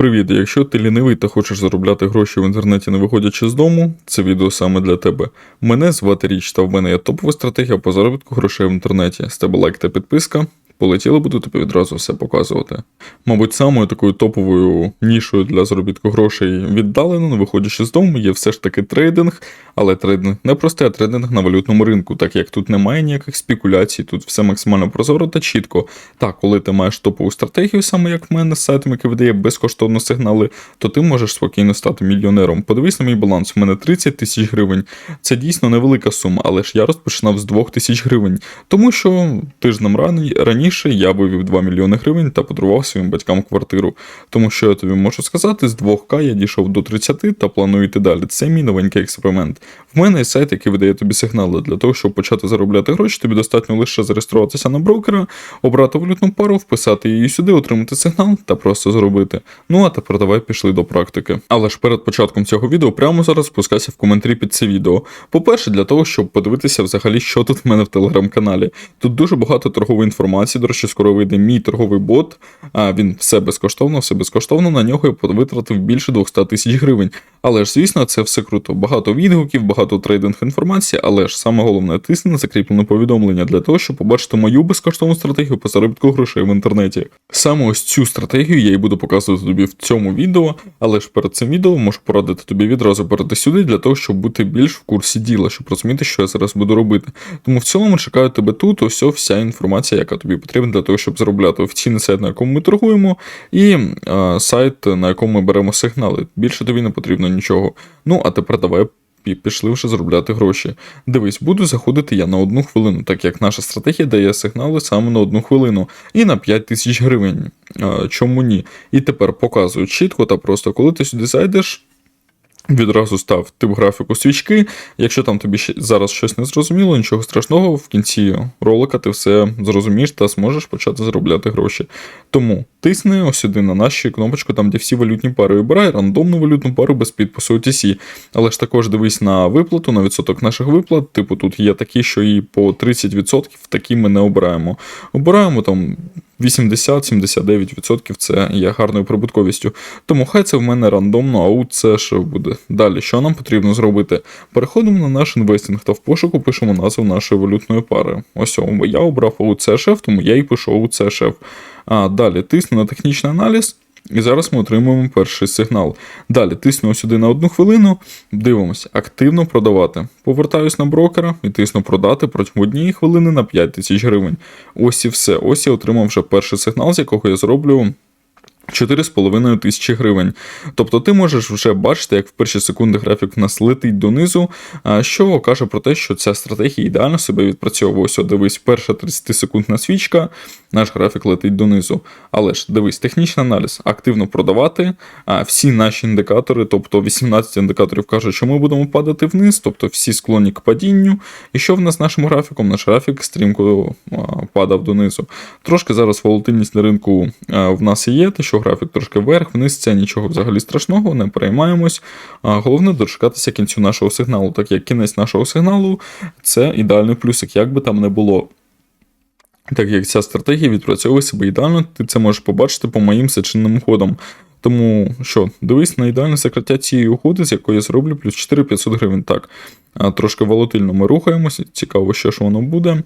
Привіт, якщо ти лінивий та хочеш заробляти гроші в інтернеті не виходячи з дому, це відео саме для тебе. Мене звати Річ, та в мене є топова стратегія по заробітку грошей в інтернеті. З тебе лайк та підписка. Полетіли, буду тобі відразу все показувати. Мабуть, самою такою топовою нішою для заробітку грошей віддалено, не виходячи з дому, є все ж таки трейдинг, але трейдинг не простий, а трейдинг на валютному ринку, так як тут немає ніяких спекуляцій, тут все максимально прозоро та чітко. Так, коли ти маєш топову стратегію, саме як в мене з сайтом, який видає безкоштовно сигнали, то ти можеш спокійно стати мільйонером. Подивись на мій баланс, у мене 30 тисяч гривень. Це дійсно невелика сума, але ж я розпочинав з 2 тисяч гривень, тому що тижнем рані- раніше я вивів 2 мільйони гривень та подарував своїм батькам квартиру. Тому що я тобі можу сказати, з 2К я дійшов до 30 та планую йти далі. Це мій новенький експеримент. В мене є сайт, який видає тобі сигнали. Для того, щоб почати заробляти гроші, тобі достатньо лише зареєструватися на брокера, обрати валютну пару, вписати її сюди, отримати сигнал та просто зробити. Ну а тепер давай пішли до практики. Але ж перед початком цього відео прямо зараз спускайся в коментарі під це відео. По-перше, для того, щоб подивитися взагалі, що тут в мене в телеграм-каналі. Тут дуже багато торгової інформації. До речі, скоро вийде мій торговий бот. А він все безкоштовно, все безкоштовно. На нього я витратив більше 200 тисяч гривень. Але ж, звісно, це все круто. Багато відгуків, багато трейдинг інформації, але ж саме головне тисни на закріплене повідомлення для того, щоб побачити мою безкоштовну стратегію по заробітку грошей в інтернеті. Саме ось цю стратегію я і буду показувати тобі в цьому відео, але ж перед цим відео можу порадити тобі відразу перейти сюди для того, щоб бути більш в курсі діла, щоб розуміти, що я зараз буду робити. Тому в цілому чекаю тебе тут, ось вся інформація, яка тобі потрібна для того, щоб заробляти офіційний сайт, на якому ми торгуємо, і е, сайт, на якому ми беремо сигнали. Більше тобі не потрібно нічого. Ну а тепер давай. пі- Пішли вже заробляти гроші. Дивись, буду заходити я на одну хвилину, так як наша стратегія дає сигнали саме на одну хвилину і на 5 тисяч гривень. Чому ні? І тепер показую чітко та просто, коли ти сюди зайдеш, Відразу став тип графіку свічки. Якщо там тобі зараз щось не зрозуміло, нічого страшного, в кінці ролика ти все зрозумієш та зможеш почати заробляти гроші. Тому тисни ось сюди на нашу кнопочку, там де всі валютні пари вибирай, рандомну валютну пару без підпису OTC. Але ж також дивись на виплату, на відсоток наших виплат. Типу тут є такі, що і по 30%, такі ми не обираємо. Обираємо там 80-79% це є гарною прибутковістю. Тому хай це в мене рандомно, а от це ще буде. Далі, що нам потрібно зробити? Переходимо на наш інвестинг та в пошуку пишемо назву нашої валютної пари. Ось я обрав ОУЦ шеф, тому я і пишу ОУЦ шеф. А далі тисну на технічний аналіз. І зараз ми отримуємо перший сигнал. Далі тисну сюди на одну хвилину, дивимося, активно продавати. Повертаюсь на брокера і тисну продати протягом однієї хвилини на 5 тисяч гривень. Ось і все. Ось я отримав вже перший сигнал, з якого я зроблю 4,5 тисячі гривень. Тобто ти можеш вже бачити, як в перші секунди графік в нас летить донизу, що каже про те, що ця стратегія ідеально себе відпрацьовує. Ось, дивись, перша 30-секундна свічка, наш графік летить донизу. Але ж дивись, технічний аналіз, активно продавати. Всі наші індикатори, тобто 18 індикаторів кажуть, що ми будемо падати вниз, тобто всі склонні к падінню. І що в нас з нашим графіком? Наш графік стрімко падав донизу. Трошки зараз волатильність на ринку в нас є, те, що графік трошки вверх, вниз, це нічого взагалі страшного, не переймаємось. А, головне дочекатися кінцю нашого сигналу, так як кінець нашого сигналу це ідеальний плюсик, як би там не було. Так як ця стратегія відпрацьовує себе ідеально, ти це можеш побачити по моїм сечинним ходам. Тому що, дивись на ідеальне закриття цієї угоди, з якої я зроблю плюс 4500 гривень. Так, трошки волатильно ми рухаємося, цікаво, що ж воно буде.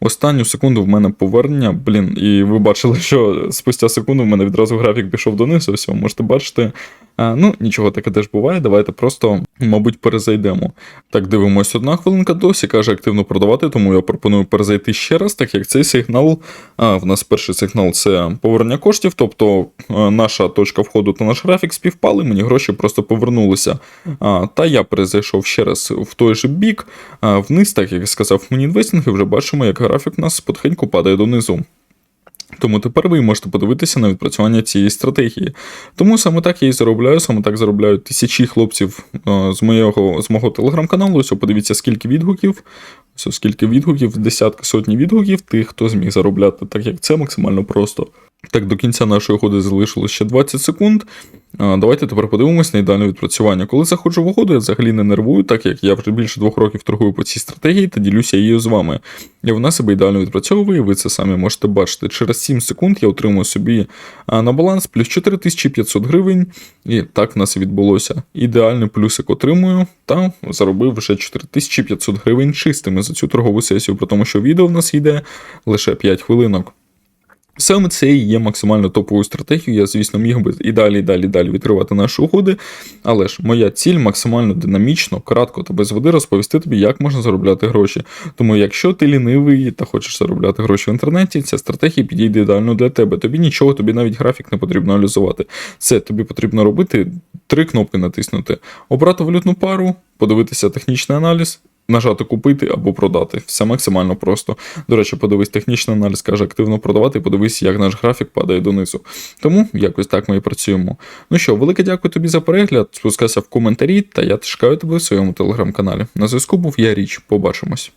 Останню секунду в мене повернення, блін, і ви бачили, що спустя секунду в мене відразу графік пішов донизу, все, можете бачити. Ну, нічого таке теж буває, давайте просто, мабуть, перезайдемо. Так, дивимось, одна хвилинка досі каже активно продавати, тому я пропоную перезайти ще раз, так як цей сигнал, а, в нас перший сигнал це повернення коштів, тобто наша точка входу та наш графік співпали, мені гроші просто повернулися. А, та я перезайшов ще раз в той же бік, а, вниз, так як сказав мені інвестинг, і вже бачимо, як графік у нас потихеньку падає донизу. Тому тепер ви можете подивитися на відпрацювання цієї стратегії. Тому саме так я і заробляю, саме так заробляють тисячі хлопців е, з моєго, з мого телеграм-каналу. Ось подивіться, скільки відгуків. Ось Оскільки відгуків, десятки сотні відгуків тих, хто зміг заробляти, так як це максимально просто. Так, до кінця нашої угоди залишилось ще 20 секунд. Давайте тепер подивимось на ідеальне відпрацювання. Коли заходжу в угоду, я взагалі не нервую, так як я вже більше двох років торгую по цій стратегії та ділюся її з вами. І вона себе ідеально відпрацьовує, ви це самі можете бачити. Через 7 секунд я отримую собі на баланс плюс 4500 гривень. І так в нас і відбулося. Ідеальний плюсик отримую та заробив вже 4500 гривень чистими за цю торгову сесію, при тому, що відео в нас йде лише 5 хвилинок. Саме це і є максимально топовою стратегією. Я, звісно, міг би і далі, і далі, і далі відкривати наші угоди. Але ж моя ціль максимально динамічно, кратко та без води розповісти тобі, як можна заробляти гроші. Тому, якщо ти лінивий та хочеш заробляти гроші в інтернеті, ця стратегія підійде ідеально для тебе. Тобі нічого, тобі навіть графік не потрібно аналізувати. Це тобі потрібно робити три кнопки натиснути: обрати валютну пару, подивитися технічний аналіз. Нажати купити або продати. Все максимально просто. До речі, подивись технічний аналіз, каже активно продавати, подивись, як наш графік падає донизу. Тому якось так ми і працюємо. Ну що, велике дякую тобі за перегляд. Спускайся в коментарі, та я чекаю тебе в своєму телеграм-каналі. На зв'язку був я Річ. Побачимось.